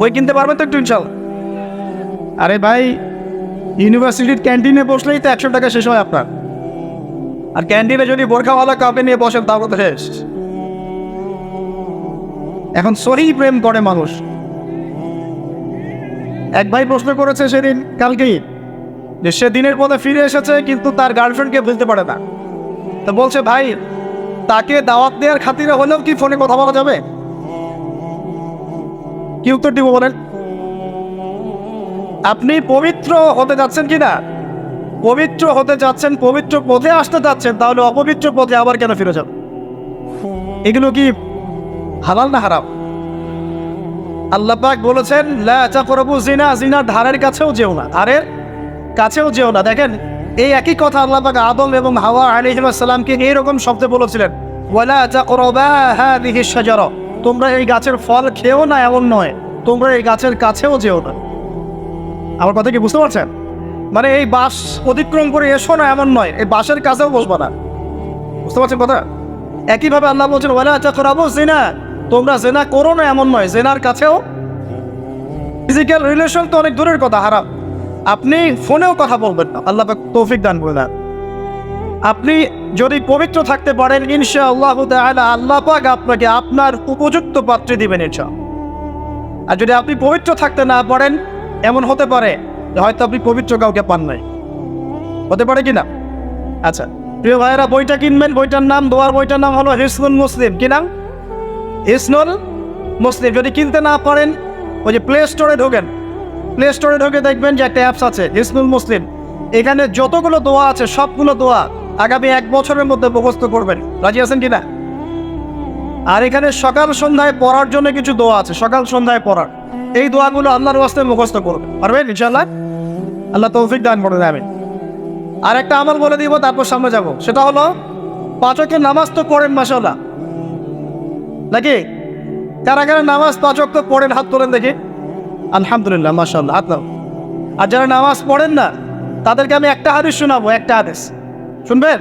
বই কিনতে পারবেন তো একটু ইনশাল আরে ভাই ইউনিভার্সিটির ক্যান্টিনে বসলেই তো একশো টাকা শেষ হয় আপনার। আর ক্যান্টিনে যদি বোরখাওয়ালা কাপে নিয়ে বসেন তাও তো শেষ। এখন সহি প্রেম করে মানুষ। এক ভাই প্রশ্ন করেছে সেদিন কালকেই যে সে দিনের পথে ফিরে এসেছে কিন্তু তার গার্লফ্রেন্ডকে বুঝতে পারে না। তো বলছে ভাই তাকে দাওয়াত দেওয়ার খাতিরে হলেও কি ফোনে কথা বলা যাবে? কি উত্তর দিব বলেন। আপনি পবিত্র হতে যাচ্ছেন কি না? পবিত্র হতে যাচ্ছেন, পবিত্র পথে আসতে যাচ্ছেন, তাহলে অপবিত্র পথে আবার কেন ফিরে যাবেন? এগুলো কি হালাল না হারাম? আল্লাহ পাক বলেছেন, লা তাকরাবু জিনা জিনার ধারের কাছেও যেও না। ধারের কাছেও যেও না। দেখেন, এই একই কথা আল্লাহ পাক আদম এবং হাওয়া আলাইহিস সালামকে এইরকম শব্দে বলেছিলেন, ওয়ালা হাদিহি শাজারা। তোমরা এই গাছের ফল খেও না, এমন নয়। তোমরা এই গাছের কাছেও যেও না। আমার কথা কি বুঝতে পারছেন? মানে এই বাস অতিক্রম করে এসো না, এমন নয়। এই বাসের কাছেও বসবো না। বুঝতে পারছেন কথা? একইভাবে আল্লাহ বলছেন, ওয়ালা তাকরাবু জেনা তোমরা জেনা করো না, এমন নয়। জেনার কাছেও ফিজিক্যাল রিলেশন তো অনেক দূরের কথা, হারাম। আপনি ফোনেও কথা বলবেন না। আল্লাহ তৌফিক দান করে দেন। আপনি যদি পবিত্র থাকতে পারেন ইনশা আল্লাহ আল্লাহ পাক আপনাকে আপনার উপযুক্ত পাত্রে দিবেন ইনশা আর যদি আপনি পবিত্র থাকতে না পারেন, এমন হতে পারে হয়তো আপনি পবিত্র কাউকে পান নাই। হতে পারে কি না? আচ্ছা প্রিয় ভাইয়েরা, বইটা কিনবেন, বইটার নাম, দোয়ার বইটার নাম হলো হিসনুল মুসলিম। কি নাম? হিসনুল মুসলিম। যদি কিনতে না পারেন, ওই যে প্লে স্টোরে ঢোকেন। প্লে স্টোরে ঢোকে দেখবেন যে একটা অ্যাপস আছে, হিসনুল মুসলিম। এখানে যতগুলো দোয়া আছে, সবগুলো দোয়া আগামী এক বছরের মধ্যে মুখস্থ করবেন। রাজি আছেন কিনা আর এখানে সকাল সন্ধ্যায় পড়ার জন্য কিছু দোয়া আছে, সকাল সন্ধ্যায় পড়ার। এই দোয়াগুলো আল্লাহর ওয়াস্তে মুখস্থ করবেন। পারবেন ইনশাল্লাহ আল্লাহ তৌফিক দান করে দেবেন আর একটা আমল বলে দিব, তারপর সামনে যাব। সেটা হলো পাঁচকে নামাজ তো পড়েন মাসাল্লাহ নাকি? কারা কারা নামাজ পাঁচক তো পড়েন, হাত তোলেন দেখি। আলহামদুলিল্লাহ মাসাল্লাহ হাত নাও। আর যারা নামাজ পড়েন না, তাদেরকে আমি একটা হাদিস শোনাবো, একটা হাদিস। শুনবেন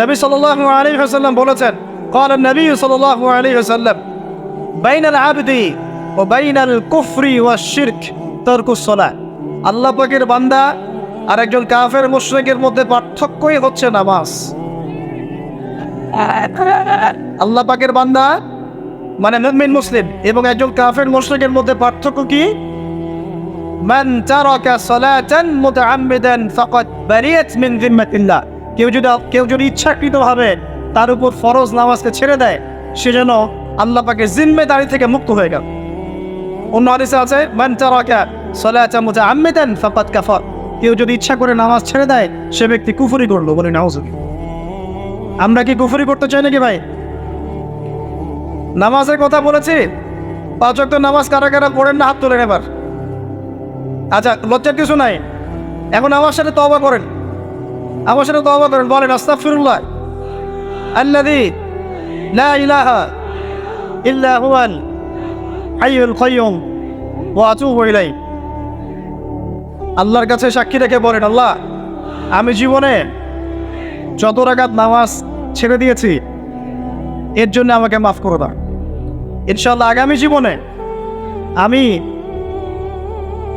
নবী সাল্লাল্লাহু আলাইহি ওয়াসাল্লাম বলেছেন قال النبي صلى الله عليه وسلم بين العبد وبين الكفر والشرك ترك الصلاة আল্লাহ পাকের বান্দা আর একজন কাফের মুশরিকের মধ্যে পার্থক্যই হচ্ছে নামাজ আল্লাহ পাকের বান্দা মানে মুমিন মুসলিম এবং একজন কাফের মুশরিকের মধ্যে পার্থক্য কি মান তারাকা সালাতান মুতাআম্মিদান ফাকাদ বারিয়াত মিন যিম্মাতিল্লাহ। কেউ যদি কেউ যদি ইচ্ছাকৃতভাবে তার উপর ফরজ নামাজকে ছেড়ে দেয়, সে যেন আল্লাহ পাকের জিম্মেদারি থেকে মুক্ত হয়ে গেল। অন্য হাদিসে আছে, মান তারাকা সালাতান মুতাআম্মিদান ফাকাদ কাফার। কেউ যদি ইচ্ছা করে নামাজ ছেড়ে দেয়, সে ব্যক্তি কুফরি করল বলে নাউজুবিল্লাহ আমরা কি কুফরি করতে চাই নাকি ভাই? নামাজের কথা বলেছি, পাঁচ নামাজ কারা কারা পড়েন না, হাত তোলেন এবার। আচ্ছা লজ্জার কিছু নাই। এখন আমার সাথে তবা করেন। আমার সাথে তবা করেন, বলেন, আস্তাগফিরুল্লাহ। আল্লাযী লা ইলাহা ইল্লা হুয়াল হাইয়ুল কাইয়ুম ওয়া আতুবু ইলাইহি। আল্লাহর কাছে সাক্ষী রেখে বলেন, আল্লাহ, আমি জীবনে যত রাগাত নামাজ ছেড়ে দিয়েছি, এর জন্য আমাকে মাফ করে দাও। ইনশাল্লাহ আগামী জীবনে আমি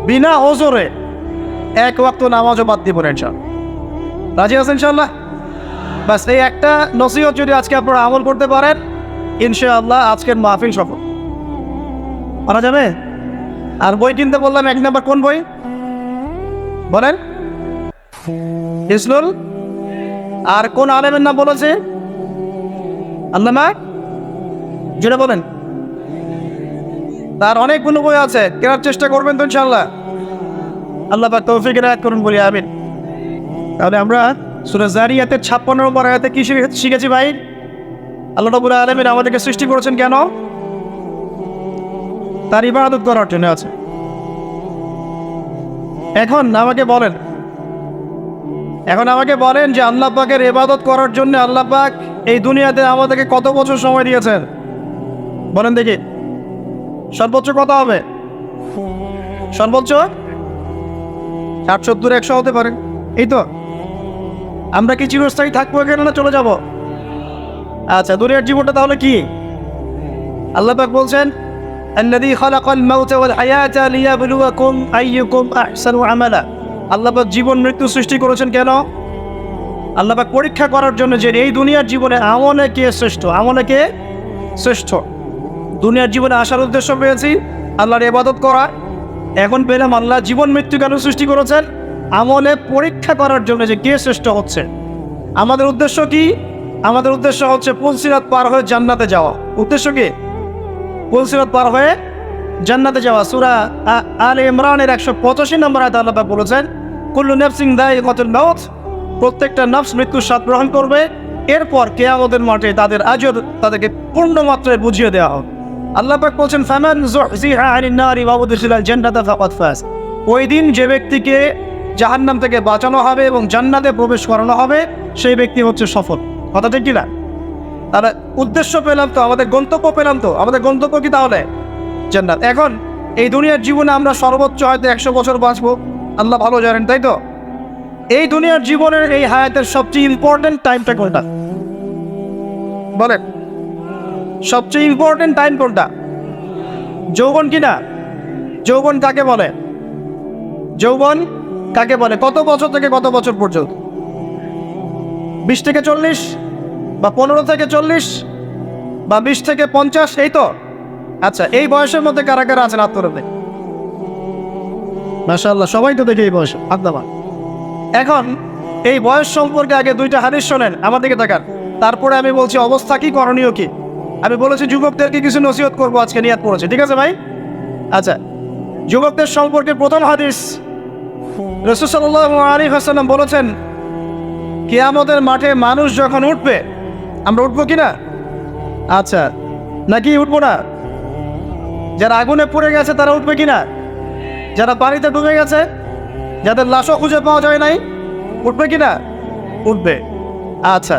বিনা ওজোরে এক ওয়াক্ত নামাজও বাদ দিব না ইনশাল্লাহ রাজি আছেন ইনশাল্লাহ বাস, এই একটা নসিহত যদি আজকে আপনারা আমল করতে পারেন, ইনশাআল্লাহ আজকের মাহফিল সফল। করা যাবে? আর বই কিনতে বললাম, এক নাম্বার কোন বই? বলেন। হিসনুল আর কোন আলেমের নাম বলেছে? আল্লামা? যেটা বলেন। তার অনেকগুলো বই আছে, কেনার চেষ্টা করবেন তো ইনশাল্লাহ আল্লাহ পাক তৌফিক রায়াত করুন বলি, আমিন। তাহলে আমরা সুরা জারিয়াতের ছাপ্পান্ন নম্বর আয়াতে কি শিখে- শিখেছি ভাই? আল্লাহ রবুল আলমিন আমাদেরকে সৃষ্টি করেছেন কেন? তার ইবাদত করার জন্য আছে। এখন আমাকে বলেন, এখন আমাকে বলেন যে আল্লাহ পাকের ইবাদত করার জন্য আল্লাহ পাক এই দুনিয়াতে আমাদেরকে কত বছর সময় দিয়েছেন? বলেন দেখি। সর্বোচ্চ কত হবে সর্বোচ্চ ষাট সত্তর একশো হতে পারে এই তো আমরা কি চিরস্থায়ী থাকবো এখানে না চলে যাব আচ্ছা দুনিয়ার জীবনটা তাহলে কি আল্লাহ পাক বলছেন الذي خلق الموت والحياة ليبلوكم أيكم أحسن عملا আল্লাহ পাক জীবন মৃত্যু সৃষ্টি করেছেন কেন আল্লাহ পাক পরীক্ষা করার জন্য যে এই দুনিয়ার জীবনে আমলে কে শ্রেষ্ঠ আমলে কে শ্রেষ্ঠ দুনিয়ার জীবনে আসার উদ্দেশ্য পেয়েছি। আল্লাহর ইবাদত করা। এখন পেলাম আল্লাহ জীবন মৃত্যু কেন সৃষ্টি করেছেন? আমলে পরীক্ষা করার জন্য যে কে শ্রেষ্ঠ হচ্ছে? আমাদের উদ্দেশ্য কি? আমাদের উদ্দেশ্য হচ্ছে পুলসিরাত পার হয়ে জান্নাতে যাওয়া। উদ্দেশ্য কি? পুলসিরাত পার হয়ে জান্নাতে যাওয়া। সুরা আল ইমরানের একশো পঁচাশি নম্বর আয়তা আল্লাহ বলেছেন, কুল্লু নেফসিং দায় কতুল মাউত। প্রত্যেকটা নফস মৃত্যুর স্বাদ গ্রহণ করবে। এরপর কেয়ামতের মাঠে তাদের আজর তাদেরকে পূর্ণ মাত্রায় বুঝিয়ে দেওয়া হবে আল্লাহ বলছেন, ফামান যুহজিহা আনিন নারি ওয়া উদখিলাল জান্নাতা ফাকাদ ফাজ। ওই দিন যে ব্যক্তিকে জাহান্নাম থেকে বাঁচানো হবে এবং জান্নাতে প্রবেশ করানো হবে, সেই ব্যক্তি হচ্ছে সফল। কথা ঠিক কিনা? তাহলে উদ্দেশ্য পেলাম তো, আমাদের গন্তব্য পেলাম তো। আমাদের গন্তব্য কি তাহলে? জান্নাত। এখন এই দুনিয়ার জীবনে আমরা সর্বোচ্চ হয়তো একশো বছর বাঁচবো। আল্লাহ ভালো জানেন, তাই তো? এই দুনিয়ার জীবনের এই হায়াতের সবচেয়ে ইম্পর্টেন্ট টাইমটা কোনটা? বলেন। সবচেয়ে ইম্পর্টেন্ট টাইম কোনটা? যৌবন কি না যৌবন কাকে বলে? যৌবন কাকে বলে? কত বছর থেকে কত বছর পর্যন্ত? বিশ থেকে চল্লিশ বা পনেরো থেকে চল্লিশ বা বিশ থেকে পঞ্চাশ, এই তো? আচ্ছা এই বয়সের মধ্যে কারা কারা আছেন আত্মরূপে? মাশাল্লাহ সবাই তো দেখে এই বয়স আত্মাবান এখন, এই বয়স সম্পর্কে আগে দুইটা হাদিস শোনেন, আমার দিকে তারপরে আমি বলছি অবস্থা কি, করণীয় কি? আমি বলেছি, যুবকদেরকে কিছু নসিহত করব, আজকে নিয়াত পড়েছে। ঠিক আছে ভাই? আচ্ছা যুবকদের সম্পর্কে প্রথম হাদিস। রসুসাল্লাহ আলী হাসাল্লাম বলেছেন, কেয়ামতের মাঠে মানুষ যখন উঠবে, আমরা উঠবো কি না আচ্ছা নাকি উঠবো না? যারা আগুনে পড়ে গেছে, তারা উঠবে কি না যারা পানিতে ডুবে গেছে, যাদের লাশও খুঁজে পাওয়া যায় নাই, উঠবে কি না উঠবে। আচ্ছা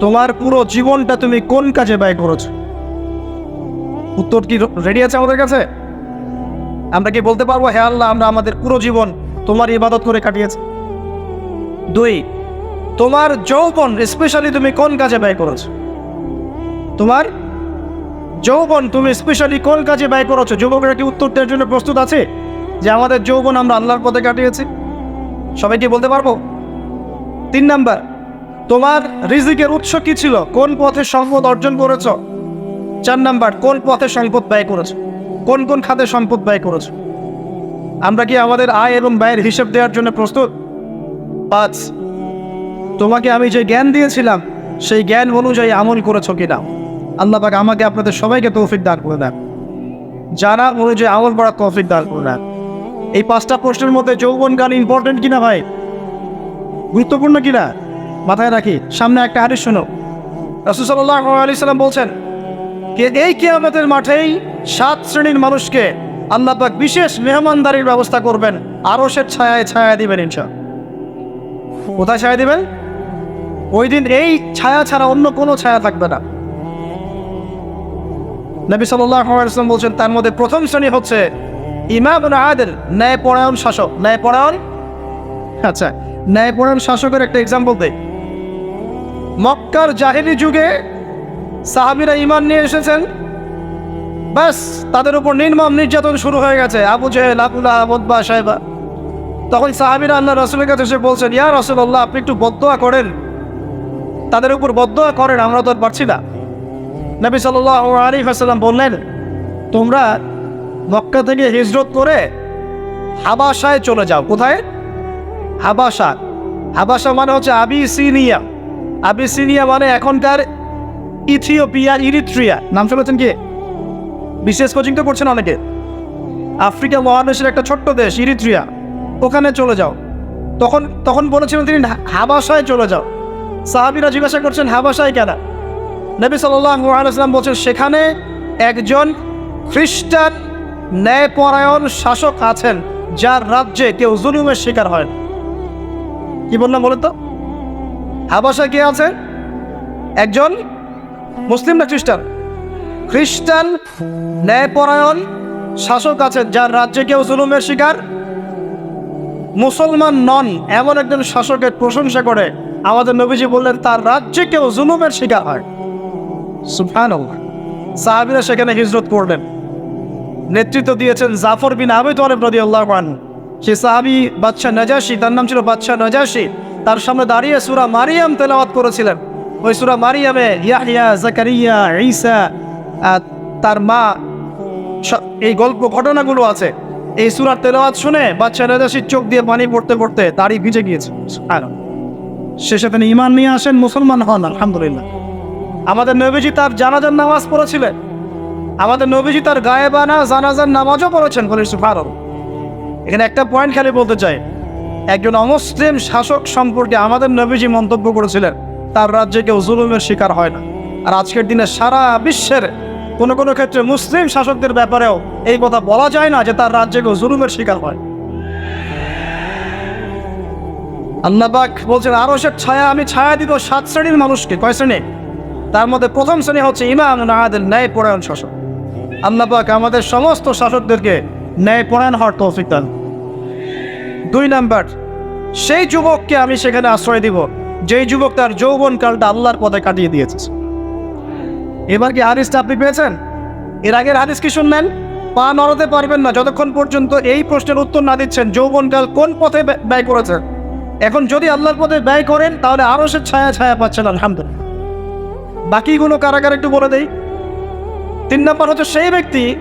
তোমার পুরো জীবনটা তুমি কোন কাজে ব্যয় করেছ? উত্তর কি রেডি আছে আমাদের কাছে? আমরা কি বলতে পারব হ্যাঁ আল্লাহ, আমরা আমাদের পুরো জীবন তোমার ইবাদত করে কাটিয়েছি? দুই, তোমার যৌবন স্পেশালি তুমি কোন কাজে ব্যয় করেছ? তোমার যৌবন তুমি স্পেশালি কোন কাজে ব্যয় করেছ? যুবকরা কি উত্তর দেওয়ার জন্য প্রস্তুত আছে? যে আমাদের যৌবন আমরা আল্লাহর পথে কাটিয়েছি? সবাই কি বলতে পারব? তিন নাম্বার তোমার রিজিকের উৎস কি ছিল? কোন পথে সম্পদ অর্জন করেছ? চার নাম্বার, কোন পথে সম্পদ ব্যয় করেছ? কোন কোন খাতে সম্পদ ব্যয় করেছ? আমরা কি আমাদের আয় এবং ব্যয়ের হিসেব দেওয়ার জন্য প্রস্তুত? পাঁচ, তোমাকে আমি যে জ্ঞান দিয়েছিলাম, সেই জ্ঞান অনুযায়ী আমল করেছ কিনা? আল্লাহ পাক আমাকে আপনাদের সবাইকে তৌফিক দান করে দেন। যারা অনুযায়ী আমল করার তৌফিক দান করে দেন। এই পাঁচটা প্রশ্নের মধ্যে যৌবন গান ইম্পর্টেন্ট কিনা ভাই? গুরুত্বপূর্ণ কিনা? মাথায় রাখি, সামনে একটা হারিস শোনো। রসুসাল্লাহ আলি সাল্লাম বলছেন এই কেয়ামতের মাঠেই সাত শ্রেণির মানুষকে আল্লাপাক বিশেষ মেহমানদারির ব্যবস্থা করবেন আরও সে ছায়ায় ছায়া দিবেন ইনশা কোথায় ছায়া দিবেন? ওই দিন এই ছায়া ছাড়া অন্য কোনো ছায়া থাকবে না। নবী সাল্লাম বলছেন, তার মধ্যে প্রথম শ্রেণি হচ্ছে ইমাম আদের ন্যায়পরায়ণ শাসক। ন্যায় ন্যায়পরায়ণ? আচ্ছা ন্যায়পরায়ণ শাসকের একটা এক্সাম্পল দেয় মক্কার জাহিরি যুগে সাহাবিরা ইমান নিয়ে এসেছেন। ব্যাস, তাদের উপর নির্মম নির্যাতন শুরু হয়ে গেছে। আবু জেহেল আবুল্লাহ আবদবা সাহেবা তখন সাহাবিরা আল্লাহ রসুলের কাছে এসে বলছেন, ইয়া রসুল্লাহ আপনি একটু বদোয়া করেন। তাদের উপর বদোয়া করেন, আমরা তো আর পারছি না। নবী সাল্লাহ আলী হাসাল্লাম বললেন, তোমরা মক্কা থেকে হিজরত করে হাবাসায় চলে যাও। কোথায়? হাবাসা হাবাসা মানে হচ্ছে আবিসিনিয়া। আবিসিনিয়া মানে এখনকার ইথিওপিয়া ইরিট্রিয়া নাম শুনেছেন কি? বিশেষ কোচিং তো করছেন অনেকে। আফ্রিকা মহাদেশের একটা ছোট্ট দেশ ইরিট্রিয়া ওখানে চলে যাও। তখন তখন বলেছিলেন তিনি হাবাসায় চলে যাও। সাহাবিরা জিজ্ঞাসা করছেন হাবাসায় কেন? নবী সাল্লাম বলছেন, সেখানে একজন খ্রিস্টান ন্যায়পরায়ণ শাসক আছেন, যার রাজ্যে কেউ জুলুমের শিকার হয়। কি বললাম বলেন তো? হাবাসা কে আছে একজন মুসলিম না খ্রিস্টান? খ্রিস্টান ন্যায়পরায়ণ শাসক আছেন, যার রাজ্যে কেউ জুলুমের শিকার? মুসলমান নন, এমন একজন শাসকের প্রশংসা করে। আমাদের নবীজি বললেন, তার রাজ্যে কেউ জুলুমের শিকার হয়। সাহাবীরা সেখানে হিজরত করলেন। নেতৃত্ব দিয়েছেন জাফর বিন আবি তোয়ালেব রাদিয়াল্লাহু আনহু। সে সাহাবী বাদশাহ নাজাশি তার নাম ছিল বাদশাহ নাজাশি তার সামনে দাঁড়িয়ে সুরা মারিয়াম তেলাওয়াত করেছিলেন। ওই সুরা মারিয়ামে ইয়াহইয়া, জাকারিয়া, ঈসা তার মা এই গল্প ঘটনাগুলো আছে। এই সূরার তেলাওয়াত শুনে বাদশাহ নাজাশির চোখ দিয়ে পানি পড়তে পড়তে দাড়ি ভিজে গিয়েছে। শেষে তিনি ইমান নিয়ে আসেন, মুসলমান হন, আলহামদুলিল্লাহ। আমাদের নবীজি তার জানাজার নামাজ পড়েছিলেন। আমাদের নবীজি তার গায়েবানা জানাজার নামাজও পড়েছেন, বলে সুফার এখানে একটা পয়েন্ট খালি বলতে চাই। একজন অমুসলিম শাসক সম্পর্কে আমাদের নবীজি মন্তব্য করেছিলেন, তার রাজ্যে কেউ জুলুমের শিকার হয় না। আর আজকের দিনে সারা বিশ্বের কোনো কোনো ক্ষেত্রে মুসলিম শাসকদের ব্যাপারেও এই কথা বলা যায় না যে তার রাজ্যে কেউ জুলুমের শিকার হয়। আল্লাহবাক বলছেন আরও সে ছায়া, আমি ছায়া দিব সাত শ্রেণির মানুষকে। কয় শ্রেণি? তার মধ্যে প্রথম শ্রেণি হচ্ছে ইমাম, নাহাদের ন্যায় পরায়ণ শাসক। আল্লাহবাক আমাদের সমস্ত শাসকদেরকে ন্যায় পরায়ণ হওয়ার তৌফিক দান দুই নাম্বার, সেই যুবককে আমি সেখানে আশ্রয় দিব, যেই যুবক তার যৌবন কালটা আল্লাহর পথে কাটিয়ে দিয়েছে। এবার কি হাদিসটা আপনি পেয়েছেন? এর আগের হাদিস কি শুনলেন? পা নড়াতে পারবেন না, যতক্ষণ পর্যন্ত এই প্রশ্নের উত্তর না দিচ্ছেন যৌবনকাল কোন পথে ব্যয়- করেছেন এখন যদি আল্লাহর পথে ব্যয় করেন, তাহলে আরও সে ছায়া ছায়া পাচ্ছেন, আলহামদুলিল্লাহ। বাকিগুলো কারাগার একটু বলে দেই। তিন নম্বর হচ্ছে সেই ব্যক্তি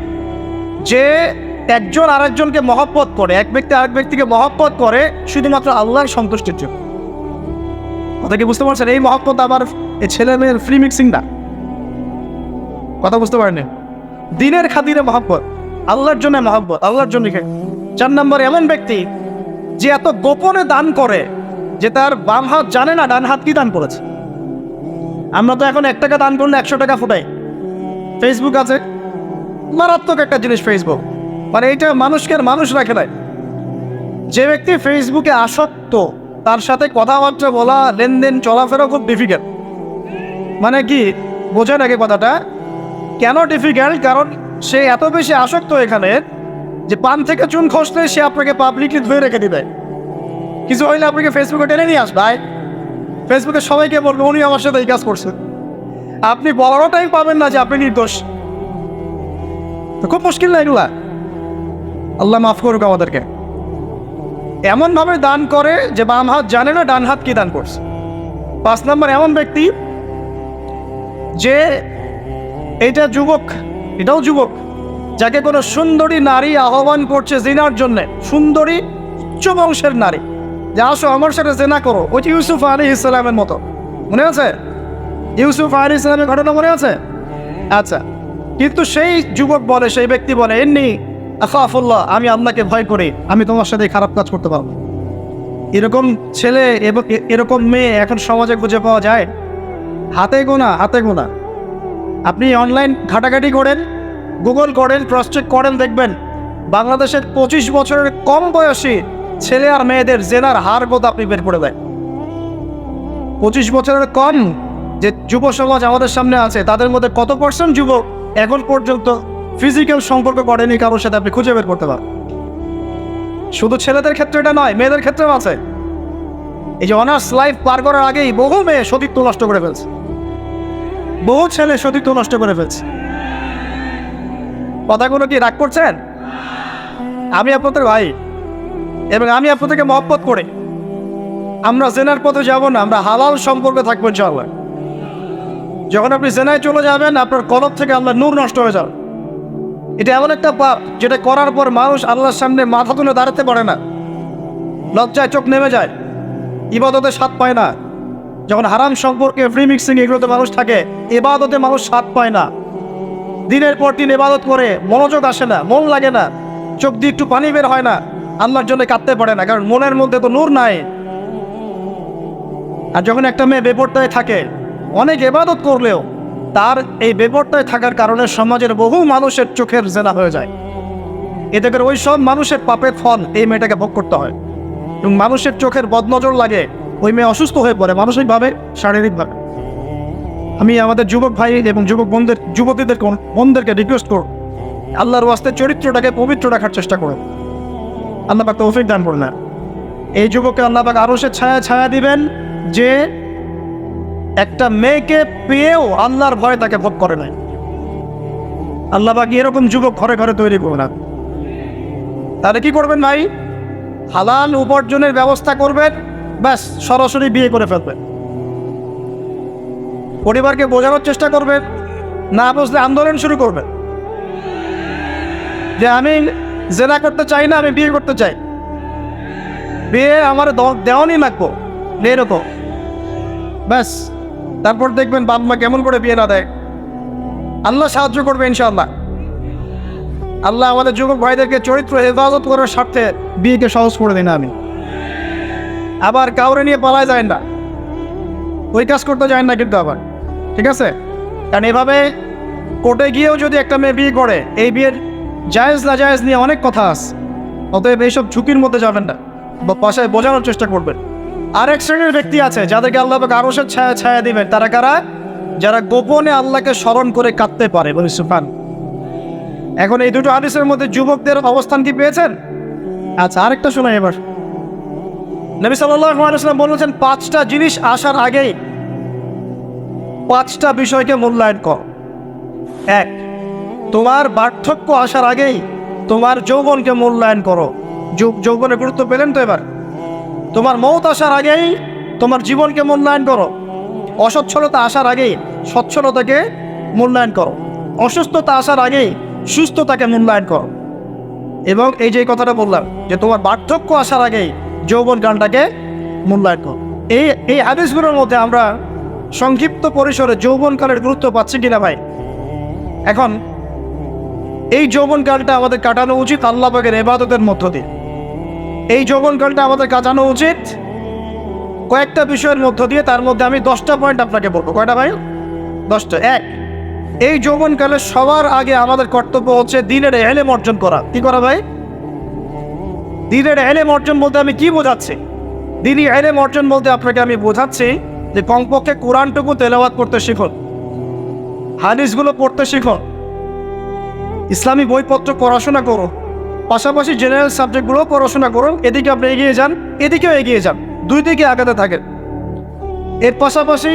যে একজন আরেকজনকে মহব্বত করে, এক ব্যক্তি আরেক ব্যক্তিকে মহব্বত করে, শুধুমাত্র আল্লাহর সন্তুষ্টির জন্য। কথা কি বুঝতে পারছেন? এই মহব্বত আবার ছেলে মেয়ের ফ্রি মিক্সিং না। কথা বুঝতে পারেন দিনের খাতিরে মহব্বত, আল্লাহর জন্য মহব্বত, আল্লাহর জন্য চার নম্বর এমন ব্যক্তি যে এত গোপনে দান করে যে তার বাম হাত জানে না, ডান হাত কি দান করেছে? আমরা তো এখন এক টাকা দান করলে একশো টাকা ফুটাই। ফেসবুক আছে। মারাত্মক একটা জিনিস ফেসবুক মানে এইটা মানুষকে মানুষ রাখে নাই। যে ব্যক্তি ফেসবুকে আসক্ত, তার সাথে কথাবার্তা বলা, লেনদেন, চলাফেরা খুব ডিফিকাল্ট মানে কি, বোঝেন আগে কথাটা, কেন ডিফিকাল্ট কারণ সে এত বেশি আসক্ত এখানে যে পান থেকে চুন খসলে সে আপনাকে পাবলিকলি ধুয়ে রেখে দিবে। কিছু হইলে আপনাকে ফেসবুকে টেনে নিয়ে আস আয়। ফেসবুকে সবাইকে বলবে উনি আমার সাথে এই কাজ করছে। আপনি টাইম পাবেন না যে আপনি নির্দোষ। তো খুব মুশকিল না এগুলা? আল্লাহ মাফ করুক আমাদেরকে। এমনভাবে দান করে যে বাম হাত জানে না, ডান হাত কি দান করছে। পাঁচ নম্বর, এমন ব্যক্তি যে এটা যুবক, এটাও যুবক, যাকে কোনো সুন্দরী নারী আহ্বান করছে জেনার জন্য। সুন্দরী, উচ্চ বংশের নারী। যে আসো আমার সাথে জেনা করো। ওই ইউসুফ আলী ইসলামের মতো। মনে আছে? ইউসুফ আলী ইসলামের ঘটনা মনে আছে? আচ্ছা। কিন্তু সেই যুবক বলে, সেই ব্যক্তি বলে, এমনি আখাফুল্লাহ, আমি আল্লাহকে ভয় করি, আমি তোমার সাথে খারাপ কাজ করতে পারব এরকম ছেলে, এবং এরকম মেয়ে এখন সমাজে খুঁজে পাওয়া যায়? হাতে গোনা হাতে গোনা। আপনি অনলাইন ঘাটাঘাটি করেন গুগল করেন ক্রস চেক করেন, দেখবেন বাংলাদেশের পঁচিশ বছরের কম বয়সী ছেলে আর মেয়েদের জেনার হার বোধ আপনি বের করে দেয় পঁচিশ বছরের কম যে যুব সমাজ আমাদের সামনে আছে, তাদের মধ্যে কত পার্সেন্ট যুবক এখন পর্যন্ত ফিজিক্যাল সম্পর্ক করেনি কারোর সাথে আপনি খুঁজে বের করতে পারেন। শুধু ছেলেদের ক্ষেত্রে এটা নয়, মেয়েদের ক্ষেত্রেও আছে। এই যে অনার্স লাইফ পার করার আগেই বহু মেয়ে সতীত্ব নষ্ট করে ফেলছে। বহু ছেলে সতীত্ব নষ্ট করে ফেলছে। কথাগুলো কি রাগ করছেন? আমি আপনাদের ভাই, এবং আমি আপনাদেরকে মহব্বত করে। আমরা জেনার পথে যাব না, আমরা হালাল সম্পর্কে থাকব ইনশাআল্লাহ। যখন আপনি জেনায় চলে যাবেন, আপনার কলব থেকে আল্লাহ নূর নষ্ট হয়ে যাবে। এটা এমন একটা পাপ যেটা করার পর মানুষ আল্লাহর সামনে মাথা তুলে দাঁড়াতে পারে না। লজ্জায় চোখ নেমে যায়। ইবাদতে স্বাদ পায় না। যখন হারাম সম্পর্কে ফ্রি মিক্সিং এগুলোতে মানুষ থাকে এবাদতে মানুষ স্বাদ পায় না। দিনের পর দিন এবাদত করে মনোযোগ আসে না, মন লাগে না। চোখ দিয়ে একটু পানি বের হয় না, আল্লাহর জন্য কাঁদতে পারে না, কারণ মনের মধ্যে তো নূর নাই। আর যখন একটা মেয়ে বেপরতায় থাকে, অনেক এবাদত করলেও তার এই বেপরটায় থাকার কারণে সমাজের বহু মানুষের চোখের জেনা হয়ে যায়। এতে করে ওই সব মানুষের পাপের ফল এই মেয়েটাকে ভোগ করতে হয়। এবং মানুষের চোখের বদনজর লাগে, ওই মেয়ে অসুস্থ হয়ে পড়ে মানসিকভাবে, শারীরিকভাবে। আমি আমাদের যুবক ভাই এবং যুবক বোনদের যুবতীদের বোনদেরকে রিকোয়েস্ট করব। আল্লাহর ওয়াস্তে চরিত্রটাকে পবিত্র রাখার চেষ্টা করুন আল্লাহ পাক তৌফিক দান করুন। না এই যুবককে আল্লাহ পাক আরও সে ছায়া ছায়া দিবেন যে একটা মেয়েকে পেয়েও আল্লাহর ভয় তাকে ভোগ করে নাই। আল্লাহ বাকি এরকম যুবক ঘরে ঘরে তৈরি করুন না তাহলে কি করবেন ভাই? হালাল উপার্জনের ব্যবস্থা করবেন, ব্যাস, সরাসরি বিয়ে করে ফেলবেন। পরিবারকে বোঝানোর চেষ্টা করবেন, না বুঝলে আন্দোলন শুরু করবেন। যে আমি জেনা করতে চাই না, আমি বিয়ে করতে চাই। বিয়ে আমার দেওয়ানি লাগবো এরকম। ব্যাস তারপর দেখবেন বাপ মা কেমন করে বিয়ে না দেয়। আল্লাহ সাহায্য করবে ইনশাআল্লাহ। আল্লাহ আমাদের যুবক ভাইদেরকে চরিত্র, হেফাজত করার স্বার্থে বিয়েকে সহজ করে দিন আমি আবার কাউরে নিয়ে পালায় যায় না। ওই কাজ করতে যায় না কিন্তু আবার। ঠিক আছে? কারণ এভাবে কোর্টে গিয়েও যদি একটা মেয়ে বিয়ে করে, এই বিয়ের জায়েজ না জায়েজ নিয়ে অনেক কথা আছে। অতএব এইসব ঝুঁকির মধ্যে যাবেন না বা পাশায় বোঝানোর চেষ্টা করবেন। আরেক শ্রেণির ব্যক্তি আছে, যাদেরকে আল্লাহ পাক আরশের ছায়া ছায়া দিবেন। তারা কারা? যারা গোপনে আল্লাহকে স্মরণ করে কাঁদতে পারে। বলি সুফান এখন এই দুটো হাদিসের মধ্যে যুবকদের অবস্থান কি পেয়েছেন? আচ্ছা আরেকটা শোনাই এবার। নবী সাল্লাম বলেছেন, পাঁচটা জিনিস আসার আগেই পাঁচটা বিষয়কে মূল্যায়ন কর। এক, তোমার পার্থক্য আসার আগেই তোমার যৌবনকে মূল্যায়ন করো। যৌ- যৌবনের গুরুত্ব পেলেন তো এবার? তোমার মৌত আসার আগেই তোমার জীবনকে মূল্যায়ন করো। অসচ্ছলতা আসার আগেই সচ্ছলতাকে মূল্যায়ন করো। অসুস্থতা আসার আগেই সুস্থতাকে মূল্যায়ন করো। এবং এই যে কথাটা বললাম, যে তোমার বার্ধক্য আসার আগেই যৌবন গানটাকে মূল্যায়ন করো। এই এই হাদিসগুলোর মধ্যে আমরা সংক্ষিপ্ত পরিসরে যৌবনকালের গুরুত্ব পাচ্ছি কিনা ভাই? এখন, এই যৌবনকালটা আমাদের কাটানো উচিত আল্লাহ পাকের এবাদতের মধ্য দিয়ে। এই যৌবনকালটা আমাদের কাটানো উচিত। কয়েকটা বিষয়ের মধ্য দিয়ে, তার মধ্যে আমি দশটা পয়েন্ট আপনাকে বলব। কয়টা ভাই? দশটা। এক, এই যৌবনকালে সবার আগে আমাদের কর্তব্য হচ্ছে দিনের এলেম অর্জন করা। কি করা ভাই? দিনের এলেম অর্জন বলতে আমি কি বোঝাচ্ছি? দিনই এলেম অর্জন বলতে আপনাকে আমি বোঝাচ্ছি যে কমপক্ষে কোরআনটুকু তেলাওয়াত করতে শিখুন। হাদিসগুলো পড়তে শিখুন। ইসলামী বইপত্র পড়াশোনা করুন। পাশাপাশি জেনারেল সাবজেক্টগুলো পড়াশোনা করুন, এদিকে আপনি এগিয়ে যান, এদিকেও এগিয়ে যান, দুই দিকে আগাতে থাকেন। এর পাশাপাশি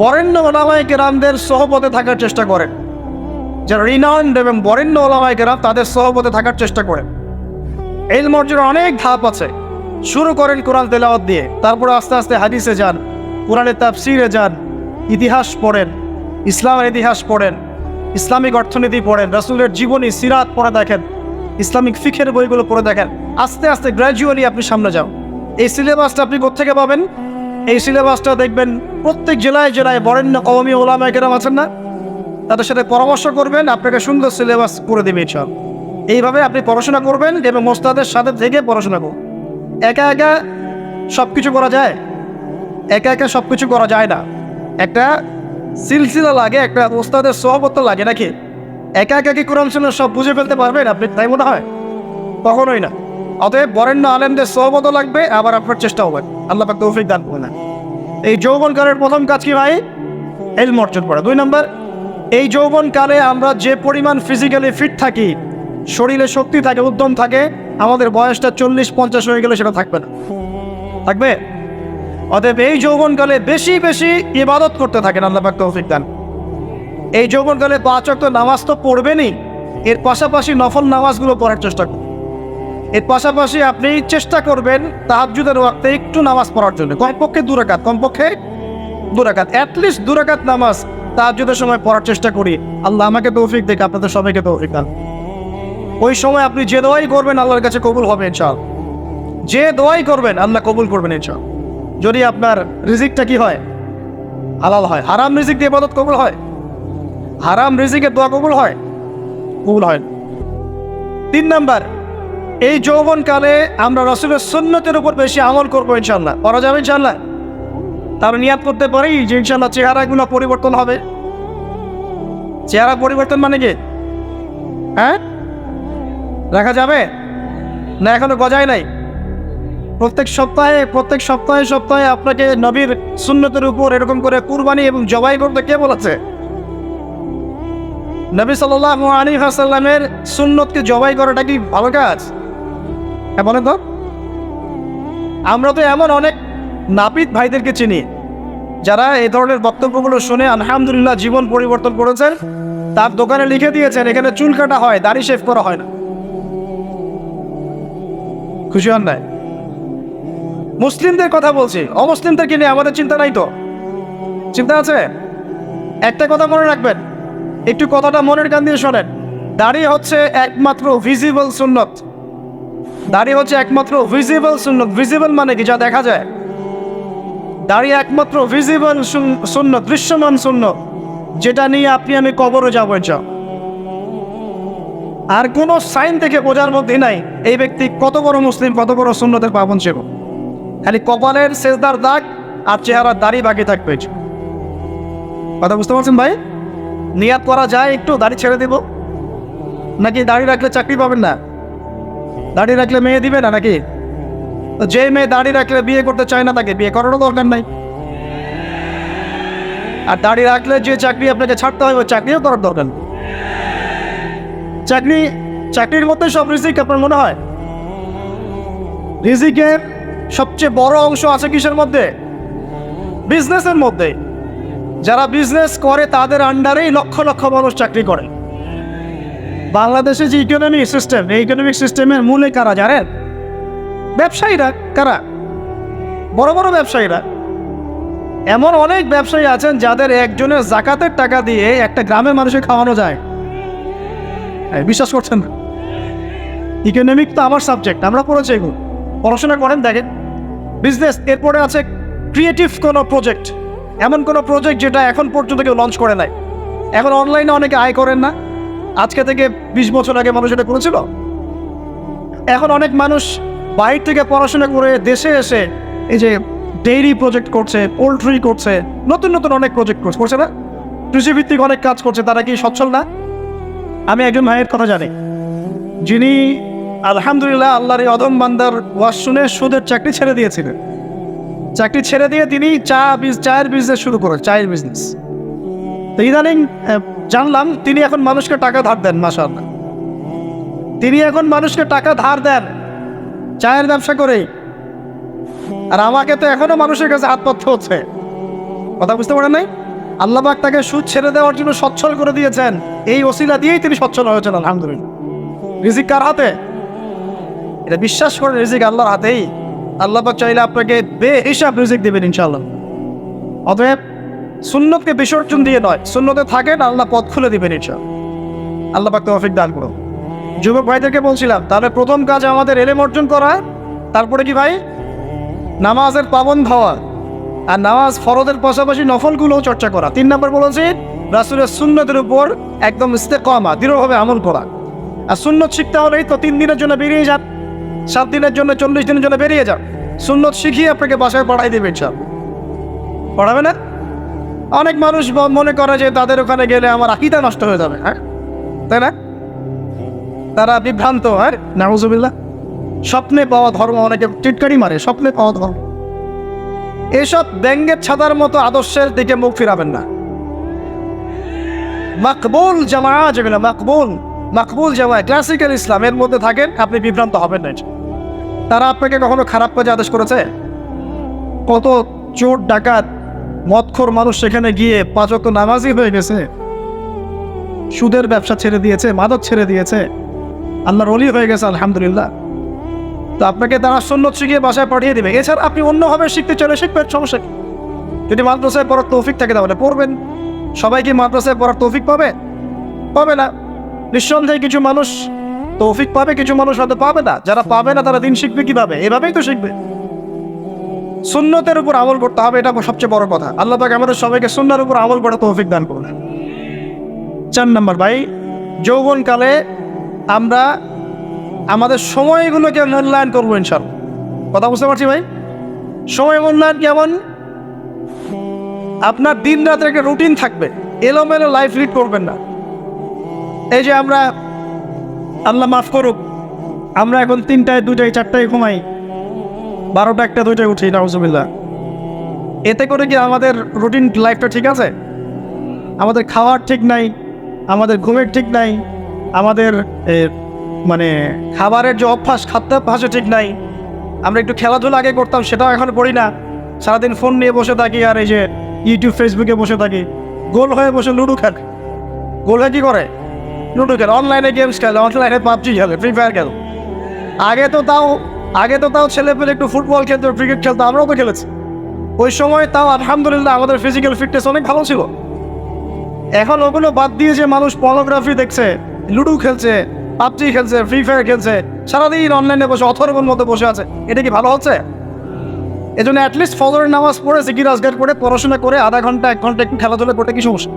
বরেণ্য ওলামায় কেরামদের সহপথে থাকার চেষ্টা করেন। যারা রিনাউন্ড এবং বরেণ্য ওলামায় কেরাম তাদের সহপথে থাকার চেষ্টা করেন। এই মর্যাদার অনেক ধাপ আছে। শুরু করেন কোরআন তেলাওয়াত দিয়ে, তারপরে আস্তে আস্তে হাদিসে যান, কোরআনের তাফসিরে যান, ইতিহাস পড়েন, ইসলামের ইতিহাস পড়েন, ইসলামিক অর্থনীতি পড়েন, রাসূলের জীবনী, সিরাত পড়ে দেখেন। ইসলামিক ফিখের বইগুলো পড়ে দেখেন। আস্তে আস্তে গ্র্যাজুয়ালি আপনি সামনে যান এই সিলেবাসটা আপনি কোথেকে পাবেন? এই সিলেবাসটা দেখবেন প্রত্যেক জেলায় জেলায় বরেণ্য কওমি ওলামায় কেরাম আছেন না? তাদের সাথে পরামর্শ করবেন, আপনাকে সুন্দর সিলেবাস করে দেবে সব এইভাবে আপনি পড়াশোনা করবেন এবং মোস্তাদের সাথে থেকে পড়াশোনা করুন। একা একা সব কিছু করা যায়? একা একা সব কিছু করা যায় না। একটা সিলসিলা লাগে, একটা ওস্তাদের সহবত লাগে নাকি? একা একা কি কোরআন শুনে সব বুঝে ফেলতে পারবেন? আপনি তাই মনে হয়? কখনোই না। অতএব বরেণ্য আলেমদের সহবত লাগবে, আবার আপনার চেষ্টা হবে। আল্লাহ পাক তৌফিক দান করবে না এই যৌবনকালের প্রথম কাজ কি ভাই? এলম অর্জন করা। দুই নম্বর, এই যৌবনকালে আমরা যে পরিমাণ ফিজিক্যালি ফিট থাকি, শরীরে শক্তি থাকে, উদ্যম থাকে, আমাদের বয়সটা চল্লিশ পঞ্চাশ হয়ে গেলে সেটা থাকবে না। থাকবে? অতএব এই যৌবনকালে বেশি বেশি ইবাদত করতে থাকেন, আল্লাহ পাক তৌফিক দান। এই যৌবনকালে পাঁচ অক্ট নামাজ তো পড়বেনই। এর পাশাপাশি নফল নামাজগুলো পড়ার চেষ্টা করুন। এর পাশাপাশি আপনি চেষ্টা করবেন তাহাজুদের ওয়াক্তে একটু নামাজ পড়ার জন্য। কমপক্ষে দুরাকাত কমপক্ষে দুরাকাত অ্যাটলিস্ট দুরাকাত নামাজ তাহাজুদের সময় পড়ার চেষ্টা করি। আল্লাহ আমাকে তৌফিক দেখে, আপনাদের সবাইকে তৌফিক দান। ওই সময় আপনি যে দোয়াই করবেন আল্লাহর কাছে কবুল হবে ইনশাল যে দোয়াই করবেন আল্লাহ কবুল করবেন ইনশাল যদি আপনার রিজিকটা কি হয়? হালাল হয়। হারাম রিজিক দিয়ে ইবাদত কবুল হয়? হারাম রিজিকের দোয়া কবুল হয়? কবুল হয় তিন নাম্বার এই যৌবনকালে আমরা রসুলের সুন্নতের উপর বেশি আমল করব ইনশাল্লাহ করা যাবে ইনশাল্লাহ তার নিয়াত করতে পারি যে ইনশাল্লাহ চেহারাগুলো পরিবর্তন হবে। চেহারা পরিবর্তন মানে কি? হ্যাঁ? রাখা যাবে? না এখনও গজায় নাই। প্রত্যেক সপ্তাহে প্রত্যেক সপ্তাহে সপ্তাহে আপনাকে নবীর সুন্নতের উপর এরকম করে কুরবানি এবং জবাই করতে কে বলেছে? নবী সাল্লাহ আলী হাসাল্লামের সুন্নতকে জবাই করাটা কি ভালো কাজ? হ্যাঁ বলেন তো। আমরা তো এমন অনেক নাপিত ভাইদেরকে চিনি, যারা এই ধরনের বক্তব্যগুলো শুনে আলহামদুলিল্লাহ জীবন পরিবর্তন করেছেন, তার দোকানে লিখে দিয়েছেন, এখানে চুল কাটা হয়, দাড়ি শেভ করা হয় না। খুশি হন নাই? মুসলিমদের কথা বলছি অমুসলিমদেরকে নিয়ে আমাদের চিন্তা নাই তো? চিন্তা আছে? একটা কথা মনে রাখবেন একটু কথাটা মনের কান দিয়ে শোনেন। দাড়ি হচ্ছে একমাত্র ভিজিবল সুন্নত। দাড়ি হচ্ছে একমাত্র ভিজিবল সুন্নত। ভিজিবল মানে কি? যা দেখা যায়। দাড়ি একমাত্র ভিজিবল শূন্য দৃশ্যমান শূন্য যেটা নিয়ে আপনি আমি কবরও যাব আর কোনো সাইন থেকে বোঝার মধ্যে নাই, এই ব্যক্তি কত বড় মুসলিম, কত বড় শূন্যতের পাবন ছিল খালি কপালের শেষদার দাগ আর চেহারার দাড়ি বাকি থাকবে কথা বুঝতে পারছেন ভাই? নিয়াত করা যায়, একটু দাড়ি ছেড়ে দেব। নাকি দাড়ি রাখলে চাকরি পাবেন না? দাড়ি রাখলে মেয়ে দিবে না নাকি? যে মেয়ে দাড়ি রাখলে বিয়ে করতে চায় না তাকে বিয়ে করারও দরকার নাই। আর দাড়ি রাখলে যে চাকরি আপনাকে ছাড়তে হবে চাকরিও করার দরকার চাকরি, চাকরির মধ্যে সব রিজিক আপনার মনে হয়? রিজিকের সবচেয়ে বড় অংশ আছে কিসের মধ্যে? বিজনেসের মধ্যে। যারা বিজনেস করে, তাদের আন্ডারেই লক্ষ লক্ষ মানুষ চাকরি করে। বাংলাদেশে যে ইকোনমিক সিস্টেম এই ইকোনমিক সিস্টেমের মূলে কারা জানেন ব্যবসায়ীরা কারা? বড় বড় ব্যবসায়ীরা। এমন অনেক ব্যবসায়ী আছেন যাদের একজনের জাকাতের টাকা দিয়ে একটা গ্রামের মানুষের খাওয়ানো যায়। বিশ্বাস করছেন না? ইকোনমিক তো আমার সাবজেক্ট আমরা পড়েছি এগুলো। পড়াশোনা করেন, দেখেন। বিজনেস এরপরে আছে ক্রিয়েটিভ কোনো প্রজেক্ট এমন কোনো প্রজেক্ট যেটা এখন পর্যন্ত কেউ লঞ্চ করে নাই। এখন অনলাইনে অনেকে আয় করেন না। আজকে থেকে বিশ বছর আগে মানুষ এটা করেছিল। এখন অনেক মানুষ বাইরে থেকে পড়াশোনা করে দেশে এসে এই যে ডেইরি প্রজেক্ট করছে পোলট্রি করছে, নতুন নতুন অনেক প্রজেক্ট করছে। না? কৃষিভিত্তিক অনেক কাজ করছে, তারা কি সচ্ছল না? আমি একজন ভাইয়ের কথা জানি। যিনি আলহামদুলিল্লাহ আল্লাহর অদম বান্দার ওয়াজ শুনে সুদের চাকরি ছেড়ে দিয়েছিলেন। চাকরি ছেড়ে দিয়ে তিনি চা চায়ের বিজনেস শুরু করেন, চায়ের বিজনেস তো ইদানিং জানলাম, তিনি এখন মানুষকে টাকা ধার দেন মাসাল্লাহ তিনি এখন মানুষকে টাকা ধার দেন, চায়ের ব্যবসা করে। আর আমাকে তো এখনও মানুষের কাছে হাত পাততে হচ্ছে। কথা বুঝতে পারেন নাই? আল্লাহবাক তাকে সুদ ছেড়ে দেওয়ার জন্য সচ্ছল করে দিয়েছেন। এই ওসিলা দিয়েই তিনি সচ্ছল হয়েছেন, আলহামদুলিল্লাহ। রিজিক কার হাতে? এটা বিশ্বাস করে রিজিক আল্লাহর হাতেই। আল্লাহবাক চাইলে আপনাকে বে হিসাব রিজিক দেবেন ইনশাআল্লাহ। অতএব সুন্নতকে বিসর্জন দিয়ে নয়, সুন্নতে থাকেন, আল্লাহ পথ খুলে দিবেন ইনশা আল্লাহ পাক তৌফিক দান করো যুবক ভাইদেরকে বলছিলাম তাহলে প্রথম কাজ আমাদের এলেম অর্জন করা, তারপরে কি ভাই? নামাজের পাবন হওয়া আর নামাজ ফরদের পাশাপাশি নফলগুলোও চর্চা করা। তিন নম্বর বলেছি, রাসুলের সুন্নতের উপর একদম ইস্তেকমা, দৃঢ়ভাবে আমল করা। আর সুন্নত শিখতে হলেই তো তিন দিনের জন্য বেরিয়ে যান। সাত দিনের জন্য, চল্লিশ দিনের জন্য বেরিয়ে যান। সুন্নত শিখিয়ে আপনাকে বাসায় পড়াই দেবে সব পড়াবে না? অনেক মানুষ মনে করে যে তাদের ওখানে গেলে আমার আকিদা নষ্ট হয়ে যাবে হ্যাঁ? তাই না? তারা বিভ্রান্ত হ্যাঁ? নাউজুবিল্লাহ। স্বপ্নে পাওয়া ধর্ম অনেকে টিটকারি মারে, স্বপ্নে পাওয়া ধর্ম। এসব ব্যঙ্গের ছাতার মতো আদর্শের দিকে মুখ ফিরাবেন না। মাকবুল জামা যেগুলো, মাকবুল। মাকবুল জামা ক্লাসিক্যাল ইসলামের মধ্যে থাকেন, আপনি বিভ্রান্ত হবেন না তারা আপনাকে কখনো খারাপ কাজে আদেশ করেছে? কত চোর, ডাকাত, মদখোর মানুষ সেখানে গিয়ে পাচক নামাজি হয়ে গেছে। সুদের ব্যবসা ছেড়ে দিয়েছে, মাদক ছেড়ে দিয়েছে। আল্লাহর অলি হয়ে গেছে, আলহামদুলিল্লাহ। তো আপনাকে তারা সুন্নত শিখিয়ে বাসায় পাঠিয়ে দিবে। এছাড়া আপনি অন্যভাবে শিখতে চলে শিখবেন, সমস্যা? যদি মাদ্রাসায় পড়ার তৌফিক থাকে তাহলে পড়বেন। সবাই কি মাদ্রাসায় পড়ার তৌফিক পাবে? পাবে না। নিঃসন্দেহে কিছু মানুষ তৌফিক পাবে, কিছু মানুষ হয়তো পাবে না। যারা পাবে না, তারা দিন শিখবে কীভাবে? এভাবেই তো শিখবে। সুন্নতের উপর আমল করতে হবে, এটা সবচেয়ে বড় কথা। আল্লাহ পাক আমাদের সবাইকে সুন্নার উপর আমল করা তৌফিক দান করুন। চার নম্বর, ভাই, যৌবনকালে আমরা আমাদের সময়গুলোকে মূল্যায়ন করব ইনশাল কথা বুঝতে পারছি, ভাই? সময় মূল্যায়ন কেমন? আপনার দিন রাতের একটা রুটিন থাকবে। এলোমেলো লাইফ লিড করবেন না। এই যে আমরা, আল্লাহ মাফ করুক, আমরা এখন তিনটায় দুটায় চারটায় ঘুমাই। বারোটা একটা, দুইটায় উঠি, নাউজুবিল্লাহ। এতে করে কি আমাদের রুটিন লাইফটা ঠিক আছে? আমাদের খাওয়ার ঠিক নাই, আমাদের ঘুমের ঠিক নাই, আমাদের মানে খাবারের যে অভ্যাস, খাদ্যাভ্যাসও ঠিক নাই। আমরা একটু খেলাধুলা আগে করতাম, সেটাও এখন করি না। সারাদিন ফোন নিয়ে বসে থাকি আর এই যে ইউটিউব ফেসবুকে বসে থাকি। গোল হয়ে বসে লুডো খেলে। গোল হয়ে কী করে? লুডো খেলে অনলাইনে গেমস খেলে অনলাইনে পাবজি খেলে ফ্রি ফায়ার খেলে। আগে তো তাও, আগে তো তাও ছেলে পেলে একটু ফুটবল খেলতো ক্রিকেট খেলতো, আমরাও তো খেলেছি। ওই সময় তাও আলহামদুলিল্লাহ আমাদের ফিজিক্যাল ফিটনেস অনেক ভালো ছিল। এখন ওগুলো বাদ দিয়ে যে মানুষ পর্নোগ্রাফি দেখছে লুডো খেলছে পাবজি খেলছে ফ্রি ফায়ার খেলছে, সারাদিন অনলাইনে বসে অথর্বর মতো বসে আছে। এটা কি ভালো হচ্ছে? এই জন্য অ্যাটলিস্ট ফজরের নামাজ পড়ে সিকি রাজগার করে, পড়াশোনা করে, আধা ঘণ্টা, এক ঘণ্টা একটু খেলাধুলা করতে কি সমস্যা?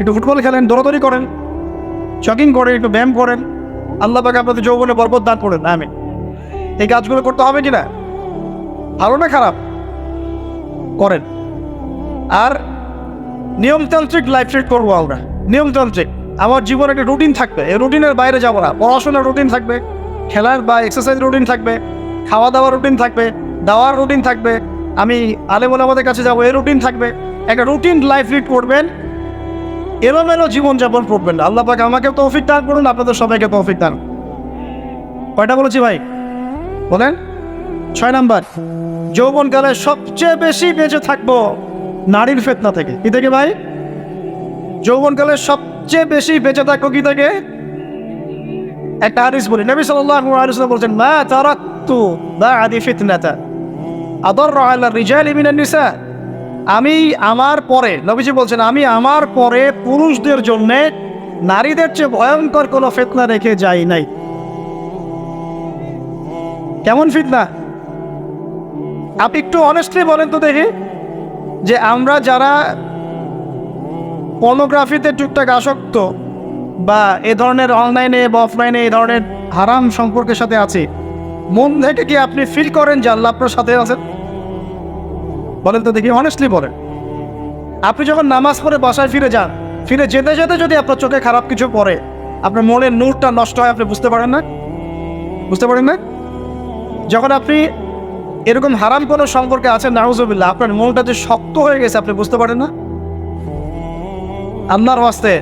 একটু ফুটবল খেলেন, দৌড়াদৌড়ি করেন। জগিং করেন, একটু ব্যায়াম করেন। আল্লাহ পাকে আপনাদের যৌবনে বরবত দান করেন আমি এই কাজগুলো করতে হবে কি না ভালো না খারাপ? করেন। আর নিয়মতান্ত্রিক লাইফ লিড করব আমরা। নিয়মতান্ত্রিক। আমার জীবনে একটা রুটিন থাকবে। এই রুটিনের বাইরে যাব না। পড়াশোনার রুটিন থাকবে, খেলার বা এক্সারসাইজ রুটিন থাকবে খাওয়া দাওয়ার রুটিন থাকবে, দাওয়ার রুটিন থাকবে। আমি আলেমুল আমাদের কাছে যাব, এই রুটিন থাকবে। একটা রুটিন লাইফ লিড করবেন। এলোমেলো জীবনযাপন করবেন না। আল্লাহ পাকে আমাকে তৌফিক দান করুন, আপনাদের সবাইকে তৌফিক দান। কয়টা বলেছি ভাই? বলেন। ছয় নাম্বার, যৌবনকালে সবচেয়ে বেশি বেঁচে থাকব নারীর ফেতনা থেকে। কি থেকে ভাই? যৌবনকালে সবচেয়ে বেশি বেঁচে থাকব কি থেকে? একটা হাদিস বলি। নবী সাল্লাল্লাহু আলাইহি ওয়াসাল্লাম বলছেন, মা তারাকতু বা'দি ফিতনাতা আদর আলা রিজালি মিনান নিসা। আমি আমার পরে, নবীজি বলছেন, আমি আমার পরে পুরুষদের জন্যে নারীদের চেয়ে ভয়ঙ্কর কোনো ফিতনা রেখে যাই নাই। কেমন ফিতনা? আপনি একটু অনেস্টলি বলেন তো দেখি, যে আমরা যারা পর্নোগ্রাফিতে টুকটাক আসক্ত বা এ ধরনের অনলাইনে বা অফলাইনে এই ধরনের হারাম সম্পর্কের সাথে আছি, মন থেকে কি আপনি ফিল করেন যে আল্লাহ আপনার সাথে আছেন? বলেন তো দেখি অনেস্টলি বলেন। আপনি যখন নামাজ পড়ে বাসায় ফিরে যান, ফিরে যেতে যেতে যদি আপনার চোখে খারাপ কিছু পড়ে, আপনার মনের নূরটা নষ্ট হয়, আপনি বুঝতে পারেন না? বুঝতে পারেন না? যখন আপনি এরকম হারাম কোনো সম্পর্কে আছেন, নাউজুবিল্লাহ, আপনার মনটা যে শক্ত হয়ে গেছে, আপনি বুঝতে পারেন না? আল্লাহর ওয়াস্তে,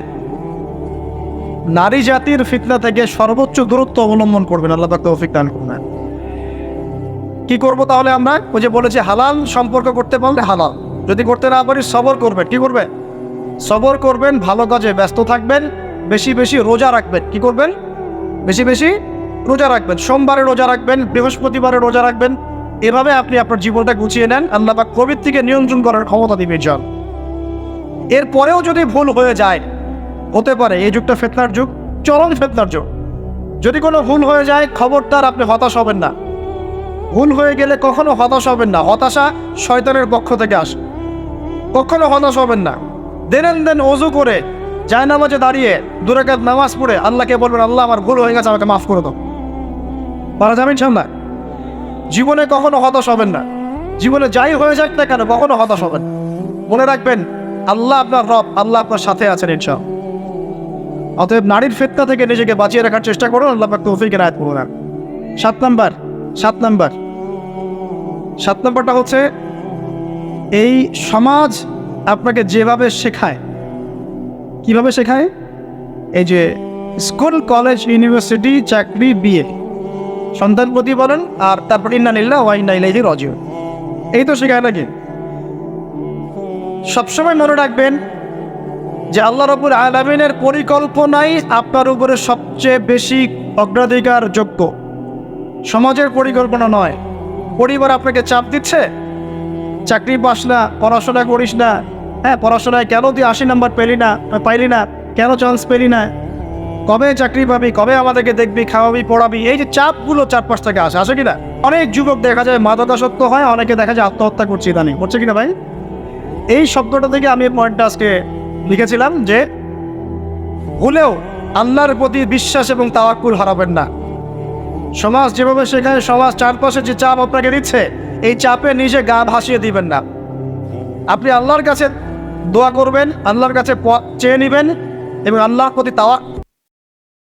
নারী জাতির ফিতনা থেকে সর্বোচ্চ দূরত্ব অবলম্বন করবেন, আল্লাহ তৌফিক দান করবেন কি করব তাহলে আমরা? ওই যে বলেছি, হালাল সম্পর্ক করতে পারলে হালাল। যদি করতে না পারি সবর করবেন কি করবেন সবর করবেন, ভালো কাজে ব্যস্ত থাকবেন, বেশি বেশি রোজা রাখবেন। কি করবেন? বেশি বেশি রোজা রাখবেন। সোমবারে রোজা রাখবেন, বৃহস্পতিবারে রোজা রাখবেন। এভাবে আপনি আপনার জীবনটা গুছিয়ে নেন। আল্লাহ পাক প্রবৃত্তিকে নিয়ন্ত্রণ করার ক্ষমতা দিবে যান এরপরেও যদি ভুল হয়ে যায়, হতে পারে, এই যুগটা ফেতনার যুগ, চরম ফেতনার যুগ। যদি কোনো ভুল হয়ে যায়, খবরদার আপনি হতাশ হবেন না। ভুল হয়ে গেলে কখনো হতাশ হবেন না। হতাশা শয়তানের পক্ষ থেকে আসে। কখনো হতাশ হবেন না। দেন দেন অজু করে যায় নামাজে দাঁড়িয়ে দুরাকাত নামাজ পড়ে আল্লাহকে বলবেন, আল্লাহ, আমার ভুল হয়ে গেছে, আমাকে মাফ করে দাও। পারা যাবেন সামনা। জীবনে কখনো হতাশ হবেন না। জীবনে যাই হয়ে যাক না কেন, কখনো হতাশ হবেন। মনে রাখবেন, আল্লাহ আপনার রব, আল্লাহ আপনার সাথে আছেন ইনশা অতএব নারীর ফেতনা থেকে নিজেকে বাঁচিয়ে রাখার চেষ্টা করুন, আল্লাহ পাক তৌফিকের আয়াত করুন। সাত নাম্বার সাত নাম্বার। সাত নাম্বারটা হচ্ছে, এই সমাজ আপনাকে যেভাবে শেখায়, কীভাবে শেখায়? এই যে স্কুল, কলেজ, ইউনিভার্সিটি, চাকরি, বিয়ে। সন্তান বলেন, আর তারপর ইন্নানিল্লা ওয়াইন্না ইলাইহি রাজিউন। এই তো শেখায় নাকি? সবসময় মনে রাখবেন যে আল্লাহ রবুল আলমিনের পরিকল্পনাই আপনার উপরে সবচেয়ে বেশি অগ্রাধিকার যোগ্য সমাজের পরিকল্পনা নয়। পরিবার আপনাকে চাপ দিচ্ছে? চাকরি পাস না, পড়াশোনা করিস না। হ্যাঁ পড়াশোনায় কেন তুই আশি নাম্বার পেলি না, পাইলি না? কেন চান্স পেলি না? কবে চাকরি পাবি, কবে আমাদেরকে দেখবি, খাওয়াবি, পড়াবি? এই যে চাপগুলো চারপাশ থেকে আসে আসে কিনা? অনেক যুবক দেখা যায় মাদকাসক্ত হয়, অনেকে দেখা যায় আত্মহত্যা করছে ইদানিং। করছে কিনা ভাই? এই শব্দটা থেকে আমি পয়েন্টটা আজকে লিখেছিলাম যে হলেও আল্লাহর প্রতি বিশ্বাস এবং তাওয়াক্কুল হারাবেন না। সমাজ যেভাবে সেখানে সমাজ চারপাশে যে চাপ আপনাকে দিচ্ছে, এই চাপে নিজে গা ভাসিয়ে দিবেন না। আপনি আল্লাহর কাছে দোয়া করবেন, আল্লাহর কাছে চেয়ে নেবেন এবং আল্লাহর প্রতি তাওয়া